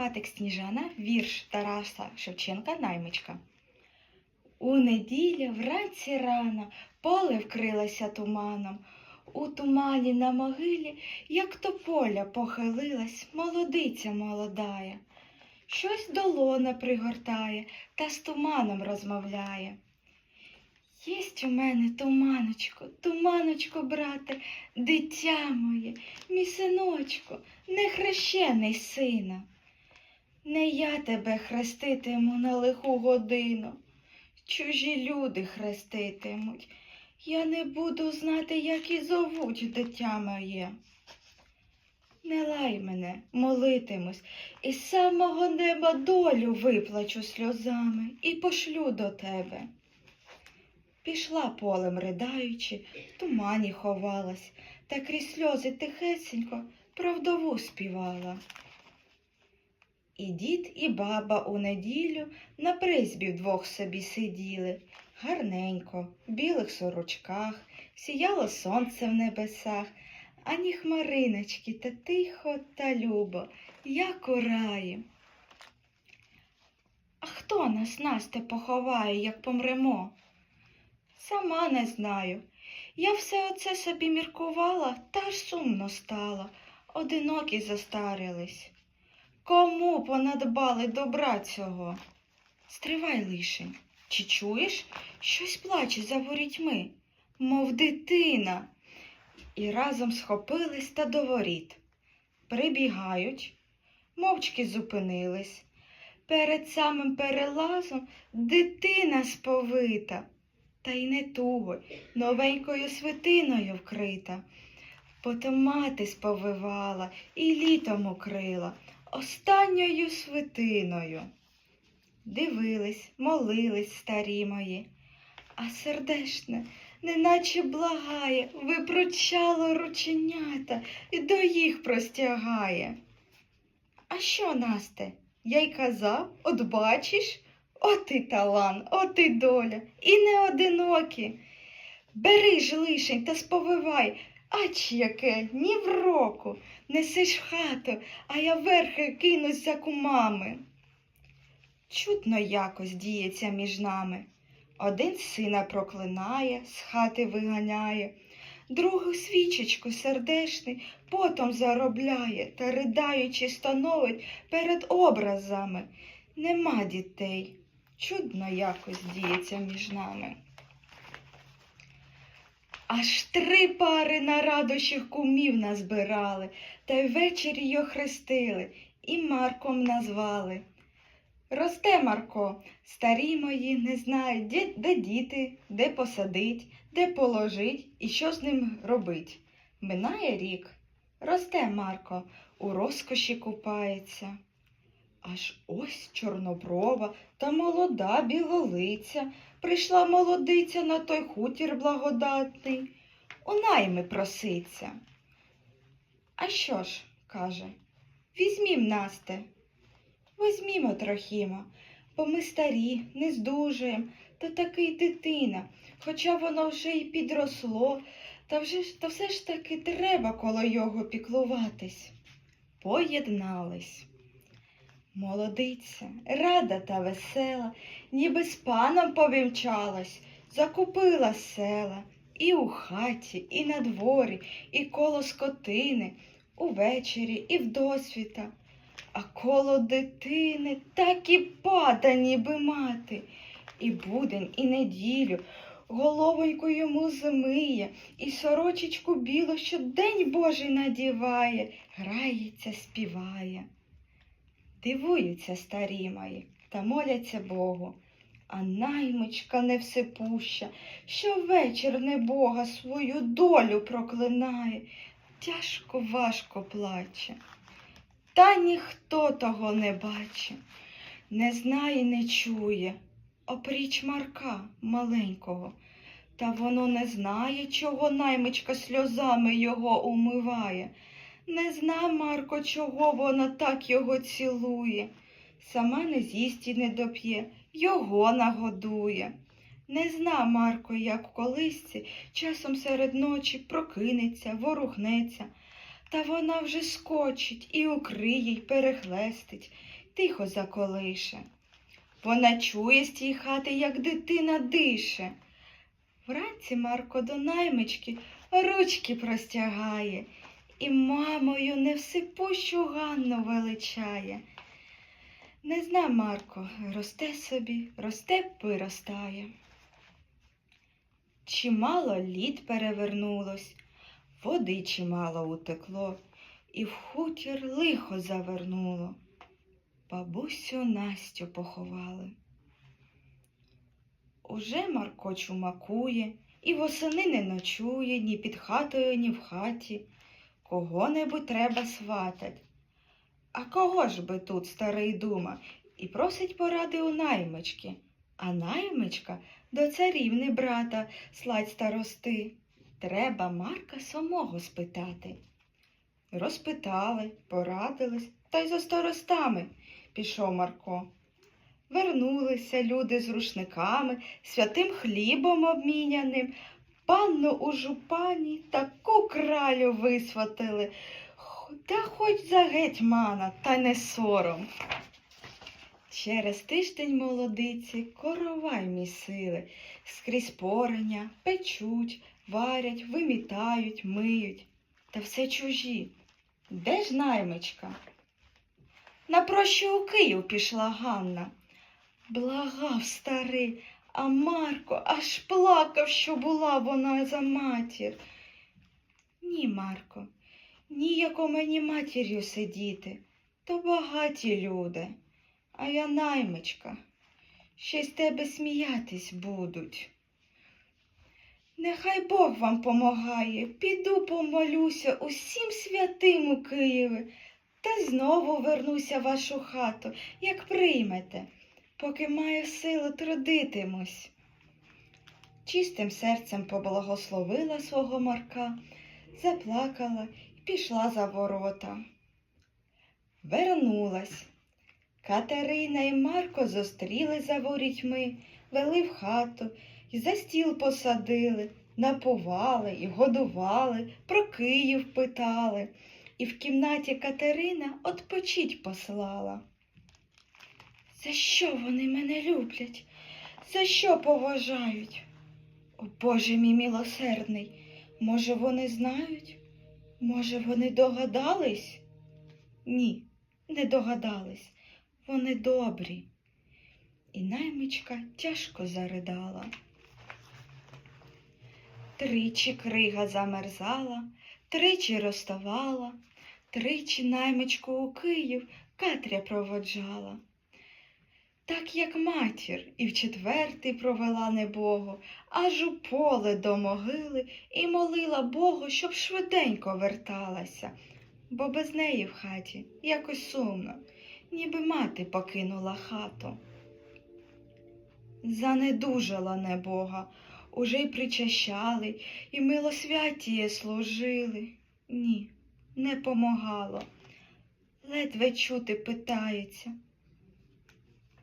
Патик Сніжана, вірш Тараса Шевченка Наймичка. У неділю вранці рано поле вкрилося туманом. У тумані на могилі, як тополя похилилась, молодиця молодая. Щось долона пригортає та з туманом розмовляє. Єсть у мене туманочко, туманочко, брате, дитя моє, мій синочко, нехрещений сина. Не я тебе хреститиму на лиху годину, чужі люди хреститимуть. Я не буду знати, як і зовуть дитя моє. Не лай мене, молитимусь, і з самого неба долю виплачу сльозами і пошлю до тебе. Пішла полем ридаючи, в тумані ховалась, та крізь сльози тихесенько про вдову співала. І дід, і баба у неділю на призбі вдвох собі сиділи, гарненько, в білих сорочках, сіяло сонце в небесах, ані хмариночки та тихо та любо, як у раї. А хто нас, Насте, поховає, як помремо? Сама не знаю. Я все оце собі міркувала, та аж сумно стало. Одинокі застарились. Кому понадбали добра цього? Стривай лишень. Чи чуєш? Щось плаче за ворітьми, мов дитина. І разом схопились та до воріт. Прибігають, мовчки зупинились. Перед самим перелазом дитина сповита, та й не туго, новенькою свитиною вкрита. Потім мати сповивала і літом укрила останньою свитиною. Дивились, молились старі мої, а сердешне, неначе благає, випручало рученята і до їх простягає. А що, Насте, я й казав, от бачиш, от і талан, от і доля, і не одинокі. Бери ж лишень та сповивай, ач яке, ні в року. Несиш в хату, а я верхи кинусь за кумами. Чутно якось діється між нами. Один сина проклинає, з хати виганяє, другу свічечку сердешний потом заробляє та ридаючи становить перед образами. Нема дітей. Чудно якось діється між нами. Аж три пари на радощах кумів назбирали, та й ввечері його хрестили і Марком назвали. Росте Марко, старі мої не знають, де, де діти, де посадить, де положить і що з ним робить. Минає рік, росте Марко, у розкоші купається. Аж ось чорноброва та молода білолиця прийшла молодиця на той хутір благодатний, у найми проситься. А що ж, каже, візьмім Насте, візьмімо трохімо, бо ми старі, не здужуєм, та таки дитина, хоча воно вже й підросло, та вже та все ж таки треба коло його піклуватись. Поєднались. Молодиця, рада та весела, ніби з паном повівчалась, закупила села і у хаті, і на дворі, і коло скотини, увечері, і вдосвіта. А коло дитини так і пада, ніби мати, і будень, і неділю головоньку йому змиє, і сорочечку білу, що день Божий надіває, грається, співає. Дивуються старі мої та моляться Богу. А наймичка невсипуща, що вечір небога свою долю проклинає, тяжко важко плаче. Та ніхто того не бачить, не знає, не чує, опріч Марка маленького. Та воно не знає, чого наймичка сльозами його умиває. Не зна, Марко, чого вона так його цілує. Сама не з'їсть і не доп'є, його нагодує. Не зна, Марко, як в колисці часом серед ночі прокинеться, ворухнеться, Та вона вже скочить і укриє, й перехлестить, тихо заколише. Вона чує з тієї хати, як дитина дише. Вранці Марко до наймички ручки простягає і мамою невсипущу Ганну величає. Не зна Марко, росте собі, росте виростає. Чимало літ перевернулось, води чимало утекло, і в хутір лихо завернуло. Бабусю Настю поховали. Уже Марко чумакує, і восени не ночує ні під хатою, ні в хаті. Кого-небудь треба сватать. А кого ж би тут старий дума і просить поради у наймички, а наймичка до царівни брата сладь старости. Треба Марка самого спитати. Розпитали, порадились, та й за старостами пішов Марко. Вернулися люди з рушниками, святим хлібом обміняним. Панну у жупані таку кралю висватили, та хоч за гетьмана, та не сором. Через тиждень молодиці коровай місили, скрізь порання, печуть, варять, вимітають, миють. Та все чужі. Де ж наймичка? На прощу у Київ пішла Ганна. Благав старий, а Марко аж плакав, що була вона за матір. Ні, Марко, ніяко мені матір'ю сидіти, то багаті люди, а я наймичка. Ще з тебе сміятись будуть. Нехай Бог вам помагає, піду помолюся усім святим у Києві, та знову вернуся в вашу хату, як приймете, поки маю силу трудитимусь. Чистим серцем поблагословила свого Марка, заплакала і пішла за ворота. Вернулась. Катерина і Марко зустріли за ворітьми, вели в хату і за стіл посадили, напували і годували, про Київ питали, і в кімнаті Катерина отпочить послала. За що вони мене люблять? За що поважають? О Боже мій милосердний, може, вони знають? Може, вони догадались? Ні, не догадались. Вони добрі. І наймичка тяжко заридала. Тричі крига замерзала, тричі розставала, тричі наймичку у Київ Катря проводжала. Так як матір і в четвертий провела небогу, аж у поле до могили і молила Богу, щоб швиденько верталася, бо без неї в хаті якось сумно, ніби мати покинула хату. Занедужала небога, уже й причащали, і милосвятіє служили. Ні, не помагало. Ледве чути питається.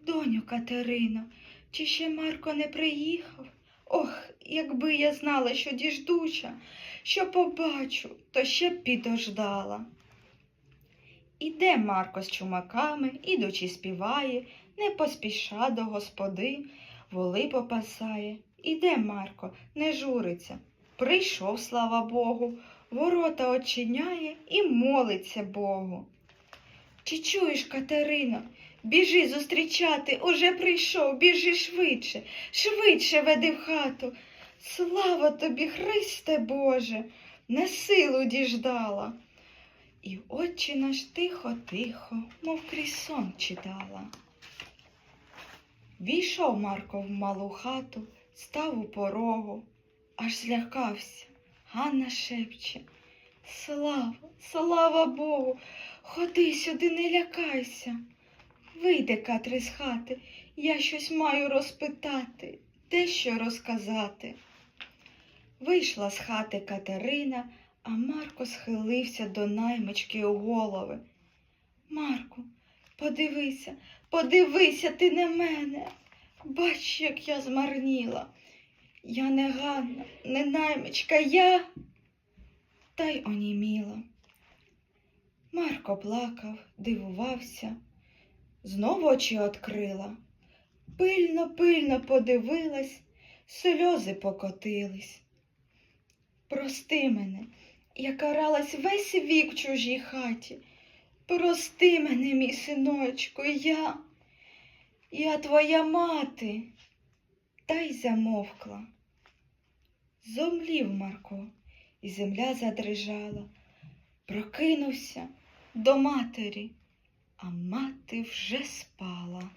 Доню Катерино, чи ще Марко не приїхав? Ох, якби я знала, що діждуча, що побачу, то ще б підождала. Іде Марко з чумаками, ідучи співає, не поспіша до господи, воли попасає. Іде Марко, не журиться. Прийшов, слава Богу, ворота очиняє і молиться Богу. Чи чуєш, Катерино? Біжи зустрічати, уже прийшов, біжи швидше, швидше веди в хату. Слава тобі, Христе Боже, на силу діждала. І отче наш тихо-тихо, мов крізь сон читала. Війшов Марко в малу хату, став у порогу, аж злякався. Ганна шепче. Слава, слава Богу, ходи сюди, не лякайся. Вийде Катри з хати, я щось маю розпитати, дещо розказати. Вийшла з хати Катерина, а Марко схилився до наймички у голови. Марку, подивися, подивися ти на мене. Бач, як я змарніла. Я не Ганна, не наймичка, я. Та й оніміла. Марко плакав, дивувався, знов очі открила. Пильно, пильно подивилась, сльози покотились. Прости мене, я каралась весь вік в чужій хаті. Прости мене, мій синочку, я, я твоя мати. Та й замовкла. Зомлів Марко, і земля задрижала. Прокинувся до матері, а мати вже спала.